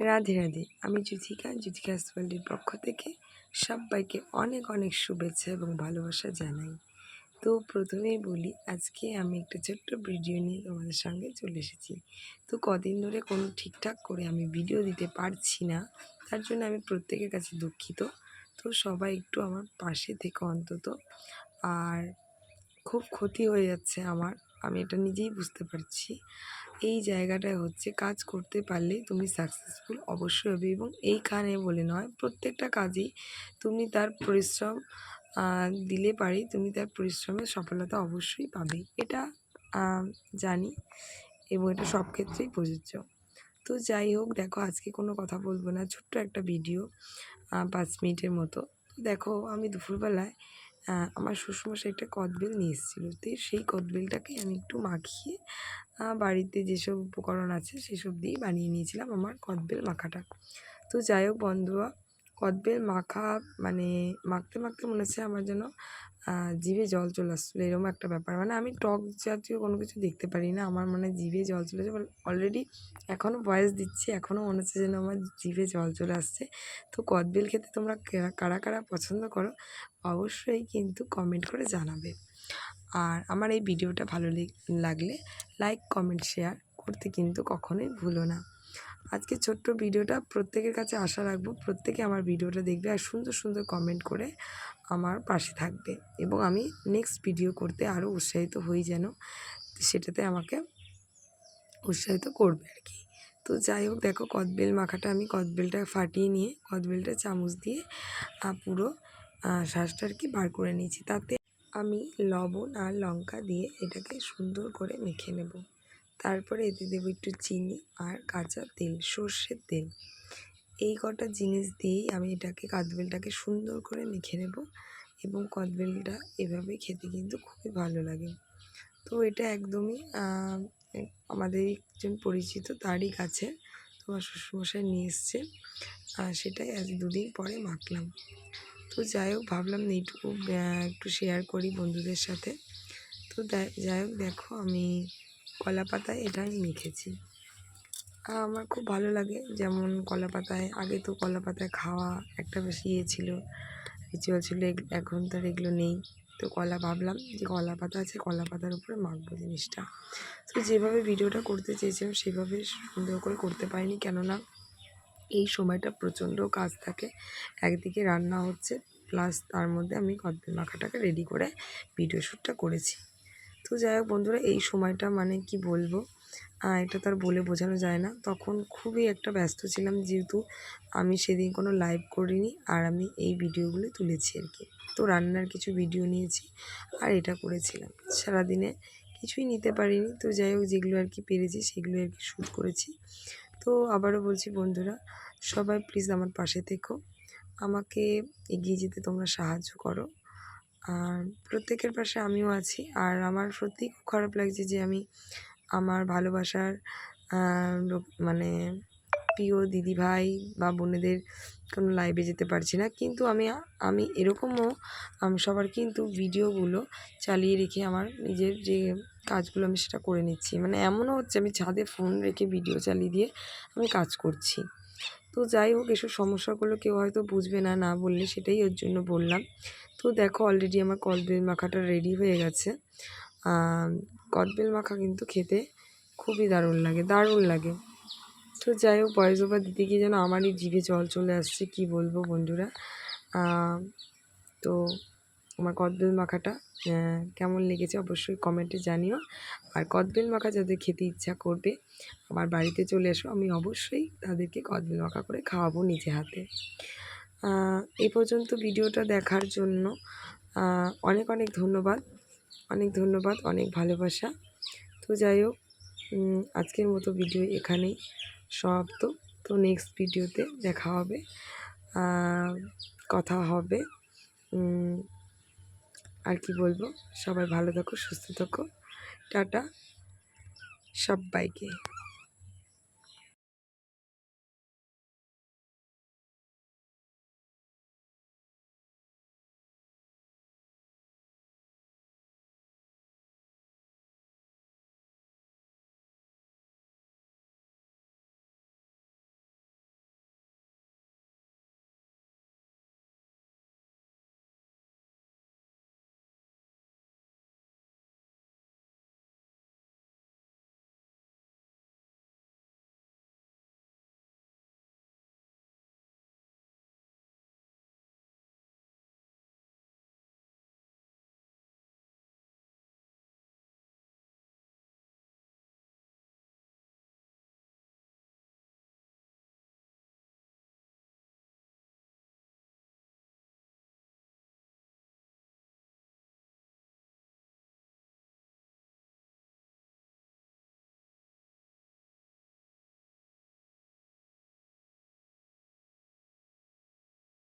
রাধে রাধে। আমি যুথিকা যুথিকা ওয়ার্ল্ডের পক্ষ থেকে সবাইকে অনেক অনেক শুভেচ্ছা এবং ভালোবাসা জানাই। তো প্রথমেই বলি, আজকে আমি একটা ছোট্ট ভিডিও নিয়ে তোমাদের সঙ্গে চলে এসেছি। তো কদিন ধরে কোনো ঠিকঠাক করে আমি ভিডিও দিতে পারছি না, তার জন্য আমি প্রত্যেকের কাছে দুঃখিত। তো সবাই একটু আমার পাশে থেকে অন্তত। আর খুব ক্ষতি হয়ে যাচ্ছে আমার। আমি এটা নিজেই বুঝতে পারছি। এই জায়গাটায় হচ্ছে কাজ করতে পারলে তুমি সাকসেসফুল অবশ্যই হবে এবং এইখানে বলে নয়, প্রত্যেকটা কাজেই তুমি তার পরিশ্রম দিলে পারি, তুমি তার পরিশ্রমের সফলতা অবশ্যই পাবে। এটা জানি এবং এটা সব ক্ষেত্রেই প্রযোজ্য। তো যাই হোক, দেখো আজকে কোনো কথা বলব না, ছোট্ট একটা ভিডিও পাঁচ মিনিটের মতো। দেখো আমি দুপুরবেলায় আমার শ্বশুরমশাই একটা কদবেল নিয়ে এসেছিল। তো সেই কদবেলটাকে আমি একটু মাখিয়ে বাড়িতে যেসব উপকরণ আছে সেসব দিয়েই বানিয়ে নিয়েছিলাম আমার কদবেল মাখাটা। তো যাই হোক বন্ধুরা কদবেল, মাখা মানে মাখতে মাখতে মনে হচ্ছে আমার যেন জিভে জল চলে আসছিল, এরকম একটা ব্যাপার। মানে আমি টক জাতীয় কোনো কিছু দেখতে পারি না, আমার মানে জিভে জল চলে আসে অলরেডি এখনও বয়স দিচ্ছি এখনও মনে হচ্ছে যেন আমার জিভে জল চলে আসছে। তো কদবেল খেতে তোমরা কারা কারা পছন্দ করো, অবশ্যই কিন্তু কমেন্ট করে জানাবে। আর আমার এই ভিডিওটা ভালো লাগলে লাইক কমেন্ট শেয়ার করতে কিন্তু কখনোই ভুলো না। আজকে ছোট্ট ভিডিওটা প্রত্যেকের কাছে আশা রাখব, প্রত্যেকে আমার ভিডিওটা দেখবে আর সুন্দর সুন্দর কমেন্ট করে আমার পাশে থাকবে। এবং আমি নেক্সট ভিডিও করতে আরও উৎসাহিত হই যেন সেটাতে আমাকে উৎসাহিত করবে আর কি। তো যাই হোক, দেখো কদবেল মাখাটা আমি কদবেলটা ফাটিয়ে নিয়ে কদবেলটা চামচ দিয়ে পুরো শ্বাসটা আর কি বার করে নিয়েছি। তাতে আমি লবণ আর লঙ্কা দিয়ে এটাকে সুন্দর করে মেখে নেব। তারপরে এতে দেবো একটু চিনি আর কাঁচা তেল, সর্ষের তেল। এই কটা জিনিস দিয়েই আমি এটাকে কাদবেলটাকে সুন্দর করে মেখে নেব এবং কদবেলটা এভাবে খেতে কিন্তু খুবই ভালো লাগে। তো এটা একদমই আমাদের একজন পরিচিত তারই কাছে তোমার শ্বশুরমশাই নিয়ে এসছে। আর সেটাই আজ দুদিন পরে মাখলাম। তো যাই হোক, ভাবলাম এইটুকু একটু শেয়ার করি বন্ধুদের সাথে। তো যাই হোক, দেখো আমি কলা পাতায় এটা আমি মেখেছি। আমার খুব ভালো লাগে যেমন কলা পাতায়, আগে তো কলা পাতায় খাওয়া একটা বেশি ইয়ে ছিল। রিচুয়াল ছিল এখন তো আর এগুলো নেই। তো কলা ভাবলাম যে কলা পাতা আছে, কলা পাতার উপরে মাখবো জিনিসটা। তো যেভাবে ভিডিওটা করতে চেয়েছিলাম সেভাবে সুন্দর করে করতে পারিনি। কেননা এই সময়টা প্রচণ্ড কাজ থাকে। একদিকে রান্না হচ্ছে প্লাস তার মধ্যে আমি কদবেল মাখাটাকে রেডি করে ভিডিও শ্যুটটা করেছি। তো যাই হোক বন্ধুরা, এই সময়টা মানে কি বলব? এটা তার বলে বোঝানো যায় না। তখন খুবই একটা ব্যস্ত ছিলাম যেহেতু আমি সেদিন কোনো লাইভ করিনি আর আমি এই ভিডিওগুলো তুলেছি আর কি। তো রান্নার কিছু ভিডিও নিয়েছি আর এটা করেছিলাম। সারাদিনে কিছুই নিতে পারিনি। তো যাই হোক যেগুলো আর কি পেরেছি সেগুলো আর কি শ্যুট করেছি। তো আবারও বলছি বন্ধুরা, সবাই প্লিজ আমার পাশে থেকো। আমাকে এগিয়ে যেতে তোমরা সাহায্য করো। আর প্রত্যেকের পাশে আমিও আছি। আর আমার সত্যিই খুব খারাপ লাগছে যে আমি আমার ভালোবাসার লোক মানে প্রিয় দিদিভাই বা বোনেদের কোনো লাইভে যেতে পারছি না। কিন্তু আমি আমি এরকমও সবার কিন্তু ভিডিওগুলো চালিয়ে রেখে আমার নিজের যে কাজগুলো আমি সেটা করে নিচ্ছি। মানে এমনও হচ্ছে আমি ছাদে ফোন রেখে ভিডিও চালিয়ে দিয়ে আমি কাজ করছি। তো যাই হোক, এসব সমস্যাগুলো কেউ হয়তো বুঝবে না না বললে সেটাই ওর জন্য বললাম। তো দেখো অলরেডি আমার কদবেল মাখাটা রেডি হয়ে গেছে। কদবেল মাখা কিন্তু খেতে খুবই দারুণ লাগে দারুণ লাগে। তো যাই হোক বয়স ওভার দিতে গিয়ে যেন আমারই জিভে জল চলে আসছে, কি বলব বন্ধুরা? তো আমার কদবেল মাখাটা কেমন লেগেছে অবশ্যই কমেন্টে জানিও। আর কদবেল মাখা যাদের খেতে ইচ্ছা করবে, আমার বাড়িতে চলে এসো, আমি অবশ্যই তাদেরকে কদবেল মাখা করে খাওয়াবো নিজে হাতে। এই পর্যন্ত ভিডিওটা দেখার জন্য অনেক অনেক ধন্যবাদ অনেক ধন্যবাদ, অনেক ভালোবাসা। তো যাই হোক আজকের মতো ভিডিও এখানেই সমাপ্ত। তো নেক্সট ভিডিওতে দেখা হবে কথা হবে আর কি বলব? সবাই ভালো থাকো সুস্থ থাকো। টাটা সবাইকে।